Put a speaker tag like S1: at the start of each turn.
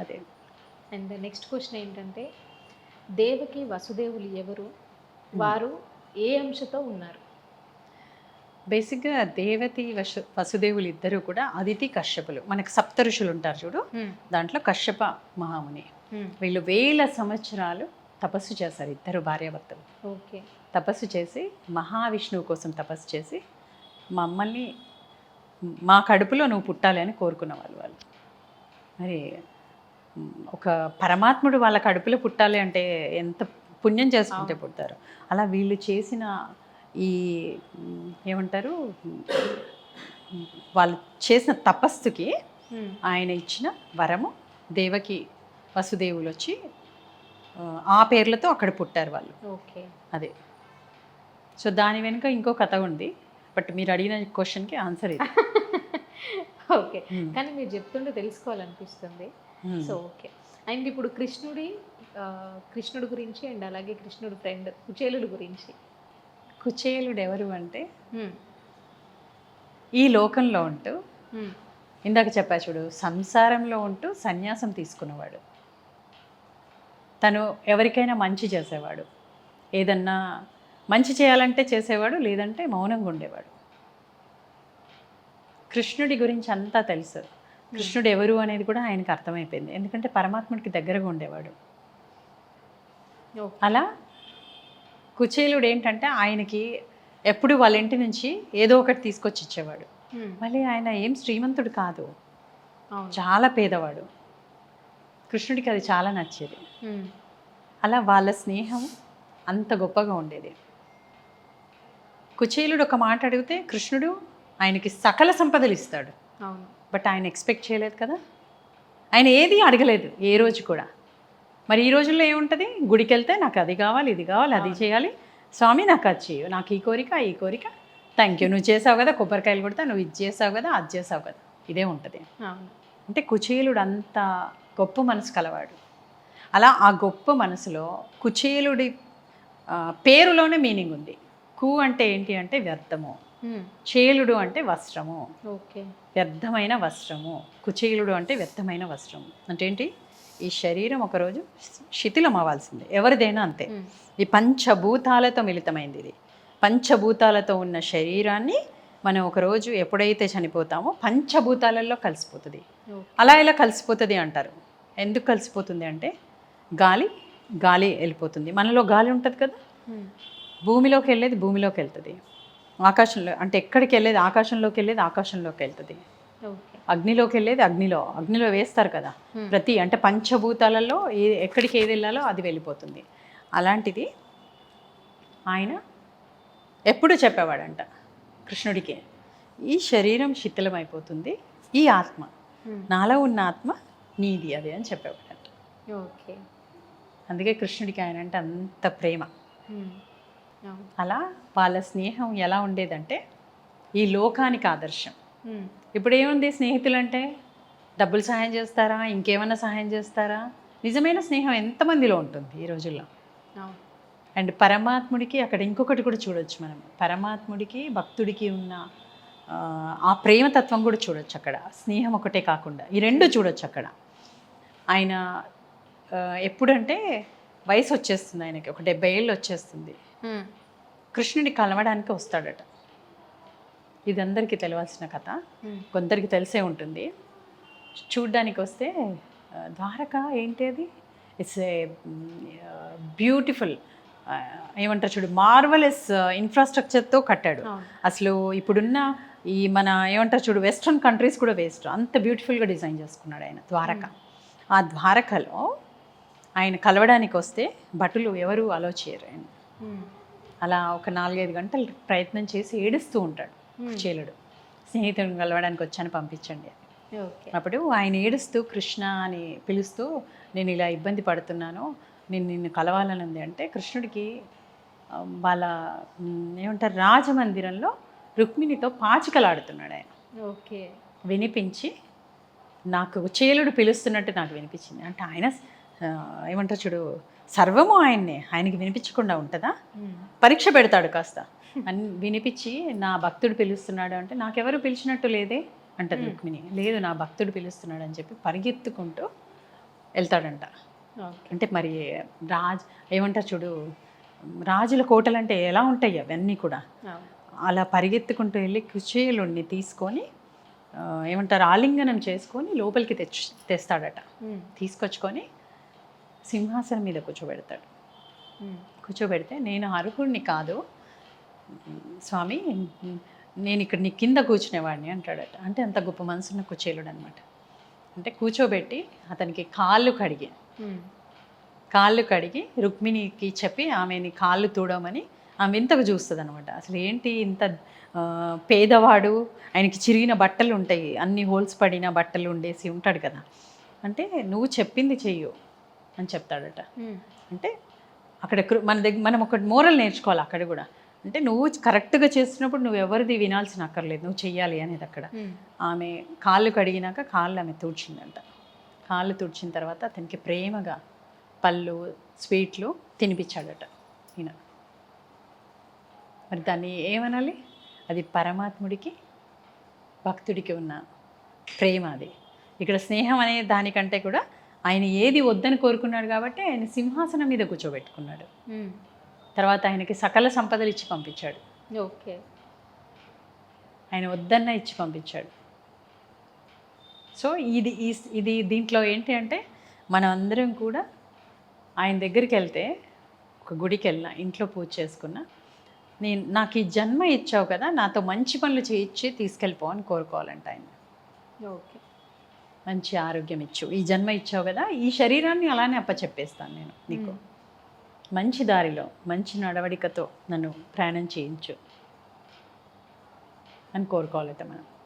S1: అదే
S2: and. Next question ఏంటంటే దేవకి వసుదేవులు ఎవరు? వారు ఏ అంశతో ఉన్నారు?
S1: బేసిక్గా దేవతి వసు వసుదేవులు ఇద్దరు కూడా అదితి కశ్యపులు. మనకు సప్త ఋషులు ఉంటారు చూడు. దాంట్లో కశ్యప మహాముని. వీళ్ళు వేల సంవత్సరాలు తపస్సు చేశారు ఇద్దరు భార్యాభర్తలు.
S2: ఓకే.
S1: తపస్సు చేసి మహావిష్ణువు కోసం తపస్సు చేసి మమ్మల్ని మా కడుపులో నువ్వు పుట్టాలి అని కోరుకున్న వాళ్ళు వాళ్ళు. మరి ఒక పరమాత్ముడు వాళ్ళ కడుపులో పుట్టాలి అంటే ఎంత పుణ్యం చేసుకుంటే పుడతారు. అలా వీళ్ళు చేసిన ఈ ఏమంటారు? వాళ్ళు చేసిన తపస్సుకి ఆయన ఇచ్చిన వరము దేవకి వసుదేవులు వచ్చి ఆ, పేర్లతో అక్కడ పుట్టారు వాళ్ళు.
S2: ఓకే.
S1: అదే. సో దాని వెనుక ఇంకో కథ ఉంది. బట్ మీరు అడిగిన క్వశ్చన్కి ఆన్సర్ ఇది.
S2: ఓకే. కానీ మీరు చెప్తుంటే తెలుసుకోవాలనిపిస్తుంది. So okay. అండ్ ఇప్పుడు కృష్ణుడి కృష్ణుడి గురించి అండ్ అలాగే కృష్ణుడి ఫ్రెండ్ కుచేలుడి గురించి.
S1: కుచేలుడు ఎవరు అంటే?
S2: Hmm.
S1: ఈ లోకంలో ఉంటూ
S2: Hmm.
S1: ఇందాక చెప్పా చూడు సంసారంలో ఉంటూ సన్యాసం తీసుకున్నవాడు. తను ఎవరికైనా మంచి చేసేవాడు. ఏదన్నా మంచి చేయాలంటే చేసేవాడు లేదంటే మౌనంగా ఉండేవాడు. కృష్ణుడి గురించి అంతా తెలుసు. కృష్ణుడు ఎవరు అనేది కూడా ఆయనకు అర్థమైపోయింది. ఎందుకంటే పరమాత్ముడికి దగ్గరగా ఉండేవాడు. అలా కుచేలుడు ఏంటంటే ఆయనకి ఎప్పుడు వాళ్ళ ఇంటి నుంచి ఏదో ఒకటి తీసుకొచ్చి ఇచ్చేవాడు. మళ్ళీ ఆయన ఏం శ్రీమంతుడు కాదు. చాలా పేదవాడు. కృష్ణుడికి అది చాలా నచ్చేది. అలా వాళ్ళ స్నేహం అంత గొప్పగా ఉండేది. కుచేలుడు ఒక మాట అడిగితే కృష్ణుడు ఆయనకి సకల సంపదలు ఇస్తాడు.
S2: అవును.
S1: బట్ ఆయన ఎక్స్పెక్ట్ చేయలేదు కదా. ఆయన ఏది అడగలేదు ఏ రోజు కూడా. మరి ఈ రోజుల్లో ఏముంటుంది? గుడికి వెళ్తే నాకు అది కావాలి ఇది కావాలి అది చేయాలి. స్వామి నాకు అది చేయు. నాకు ఈ కోరిక ఈ కోరిక. థ్యాంక్ యూ నువ్వు చేసావు కదా కొబ్బరికాయలు కొడతా నువ్వు ఇది చేసావు కదా అది చేసావు కదా. ఇదే ఉంటుంది. అంటే కుచేలుడు అంత గొప్ప మనసు కలవాడు. అలా ఆ గొప్ప మనసులో కుచేలుడి పేరులోనే మీనింగ్ ఉంది. కు అంటే ఏంటి అంటే వ్యర్థము. చేలుడు అంటే వస్త్రము.
S2: ఓకే.
S1: వ్యర్థమైన వస్త్రము. కుచేలుడు అంటే వ్యర్థమైన వస్త్రము. అంటే ఏంటి? ఈ శరీరం ఒకరోజు శిథిలం అవ్వాల్సిందే ఎవరిదైనా అంతే. ఈ పంచభూతాలతో మిళితమైంది ఇది. పంచభూతాలతో ఉన్న శరీరాన్ని మనం ఒకరోజు ఎప్పుడైతే చనిపోతామో పంచభూతాలలో కలిసిపోతుంది. అలా ఇలా కలిసిపోతుంది అంటారు? ఎందుకు కలిసిపోతుంది అంటే? గాలి గాలి వెళ్ళిపోతుంది. మనలో గాలి ఉంటుంది కదా. భూమిలోకి వెళ్ళేది భూమిలోకి వెళ్తుంది. ఆకాశంలో అంటే ఎక్కడికి వెళ్ళేది ఆకాశంలోకి వెళ్ళేది ఆకాశంలోకి వెళ్తుంది. అగ్నిలోకి వెళ్ళేది అగ్నిలో అగ్నిలో వేస్తారు కదా. ప్రతి అంటే పంచభూతాలలో ఏ ఎక్కడికి ఏది వెళ్ళాలో అది వెళ్ళిపోతుంది. అలాంటిది ఆయన ఎప్పుడు చెప్పేవాడంట కృష్ణుడికి ఈ శరీరం శిథిలమైపోతుంది ఈ ఆత్మ. నాలో ఉన్న ఆత్మ నీది అది అని చెప్పేవాడంట.
S2: ఓకే.
S1: అందుకే కృష్ణుడికి ఆయన అంటే అంత ప్రేమ. అలా వాళ్ళ స్నేహం ఎలా ఉండేదంటే ఈ లోకానికి ఆదర్శం. ఇప్పుడు ఏముంది స్నేహితులు అంటే డబ్బులు సహాయం చేస్తారా? ఇంకేమైనా సహాయం చేస్తారా? నిజమైన స్నేహం ఎంతమందిలో ఉంటుంది ఈ రోజుల్లో? అండ్ పరమాత్ముడికి అక్కడ ఇంకొకటి కూడా చూడొచ్చు మనం. పరమాత్ముడికి భక్తుడికి ఉన్న ఆ, ప్రేమతత్వం కూడా చూడొచ్చు అక్కడ. స్నేహం ఒకటే కాకుండా ఈ రెండు చూడొచ్చు అక్కడ. ఆయన ఎప్పుడంటే వయసు వచ్చేస్తుంది ఆయనకి. ఒక డెబ్బై ఏళ్ళు వచ్చేస్తుంది. కృష్ణుడి కలవడానికి వస్తాడట. ఇది అందరికీ తెలియాల్సిన కథ. కొందరికి తెలిసే ఉంటుంది. చూడ్డానికి వస్తే ద్వారక ఏంటి అది? ఇట్స్ ఏ బ్యూటిఫుల్ ఏమంటారు చూడు మార్వలెస్ ఇన్ఫ్రాస్ట్రక్చర్తో కట్టాడు. అసలు ఇప్పుడున్న ఈ మన ఏమంటారు చూడు వెస్ట్రన్ కంట్రీస్ కూడా వేస్ట్ అంత బ్యూటిఫుల్గా డిజైన్ చేసుకున్నాడు ఆయన ద్వారక. ఆ ద్వారకలో ఆయన కలవడానికి వస్తే భటులు ఎవరు అలో చేయరు ఆయన. అలా ఒక నాలుగైదు గంటలు ప్రయత్నం చేసి ఏడుస్తూ ఉంటాడు చేలుడు. స్నేహితుడిని కలవడానికి వచ్చాను పంపించండి అప్పుడు ఆయన ఏడుస్తూ కృష్ణ అని పిలుస్తూ నేను ఇలా ఇబ్బంది పడుతున్నాను నేను నిన్ను కలవాలని ఉంది. అంటే కృష్ణుడికి వాళ్ళ ఏమంటారు రాజమందిరంలో రుక్మిణితో పాచికలాడుతున్నాడు ఆయన.
S2: ఓకే.
S1: వినిపించి నాకు చేలుడు పిలుస్తున్నట్టు నాకు వినిపించింది. అంటే ఆయన ఏమంటారు చూడు సర్వము ఆయన్నే ఆయనకి వినిపించకుండా ఉంటుందా. పరీక్ష పెడతాడు కాస్త. అని వినిపించి నా భక్తుడు పిలుస్తున్నాడు అంటే నాకెవరు పిలిచినట్టు లేదే? అంటది రుక్మిణి. లేదు నా భక్తుడు పిలుస్తున్నాడు అని చెప్పి పరిగెత్తుకుంటూ వెళ్తాడంట. అంటే మరి రాజ్ ఏమంటారు చూడు రాజుల కోటలు అంటే ఎలా ఉంటాయి అవన్నీ కూడా. అలా పరిగెత్తుకుంటూ వెళ్ళి కుచేలుణ్ణి తీసుకొని ఏమంటారు ఆలింగనం చేసుకొని లోపలికి తెచ్చి తెస్తాడట. తీసుకొచ్చుకొని సింహాసనం మీద కూర్చోబెడతాడు కూర్చోబెడితే నేను అర్హుడిని కాదు. స్వామి నేను ఇక్కడ నీ కింద కూర్చునేవాడిని అంటాడట. అంటే అంత గొప్ప మనసున్న కుచేలుడు అనమాట అంటే కూర్చోబెట్టి అతనికి కాళ్ళు కడిగి కాళ్ళు కడిగి రుక్మిణికి చెప్పి ఆమెని కాళ్ళు తూడమని ఆమె వింతగా చూస్తుంది అనమాట అసలు ఏంటి ఇంత పేదవాడు ఆయనకి చిరిగిన బట్టలు ఉంటాయి. అన్ని హోల్స్ పడిన బట్టలు ఉండేసి ఉంటాడు కదా. అంటే నువ్వు చెప్పింది చెయ్యు. అని చెప్తాడట. అంటే అక్కడ మన దగ్గర మనం ఒక మోరల్ నేర్చుకోవాలి అక్కడ కూడా. అంటే నువ్వు కరెక్ట్గా చేస్తున్నప్పుడు నువ్వు ఎవరిది వినాల్సిన అక్కర్లేదు నువ్వు చెయ్యాలి అనేది అక్కడ. ఆమె కాళ్ళు కడిగినాక కాళ్ళు ఆమె తుడిచిందంట. కాళ్ళు తుడిచిన తర్వాత అతనికి ప్రేమగా పళ్ళు స్వీట్లు తినిపించాడట ఈయన. మరి దాన్ని ఏమనాలి? అది పరమాత్ముడికి భక్తుడికి ఉన్న ప్రేమ అది. ఇక్కడ స్నేహం అనే దానికంటే కూడా ఆయన ఏది వద్దని కోరుకున్నాడు కాబట్టి ఆయన సింహాసనం మీద కూర్చోబెట్టుకున్నాడు. తర్వాత ఆయనకి సకల సంపదలు ఇచ్చి పంపించాడు.
S2: ఓకే.
S1: ఆయన వద్దన్న ఇచ్చి పంపించాడు. సో ఇది ఇది దీంట్లో ఏంటి అంటే మనం అందరం కూడా ఆయన దగ్గరికి వెళ్తే ఒక గుడికి వెళ్ళినా ఇంట్లో పూజ చేసుకున్నా నేను నాకు ఈ జన్మ ఇచ్చావు కదా నాతో మంచి పనులు చేయించి తీసుకెళ్ళిపో అని కోరుకోవాలంట ఆయన.
S2: ఓకే.
S1: మంచి ఆరోగ్యం ఇచ్చు ఈ జన్మ ఇచ్చావు కదా ఈ శరీరాన్ని అలానే అప్పచెప్పేస్తాను నేను నీకు. మంచి దారిలో మంచి నడవడికతో నన్ను ప్రయాణం చేయించు అని కోరుకోవాలట మనం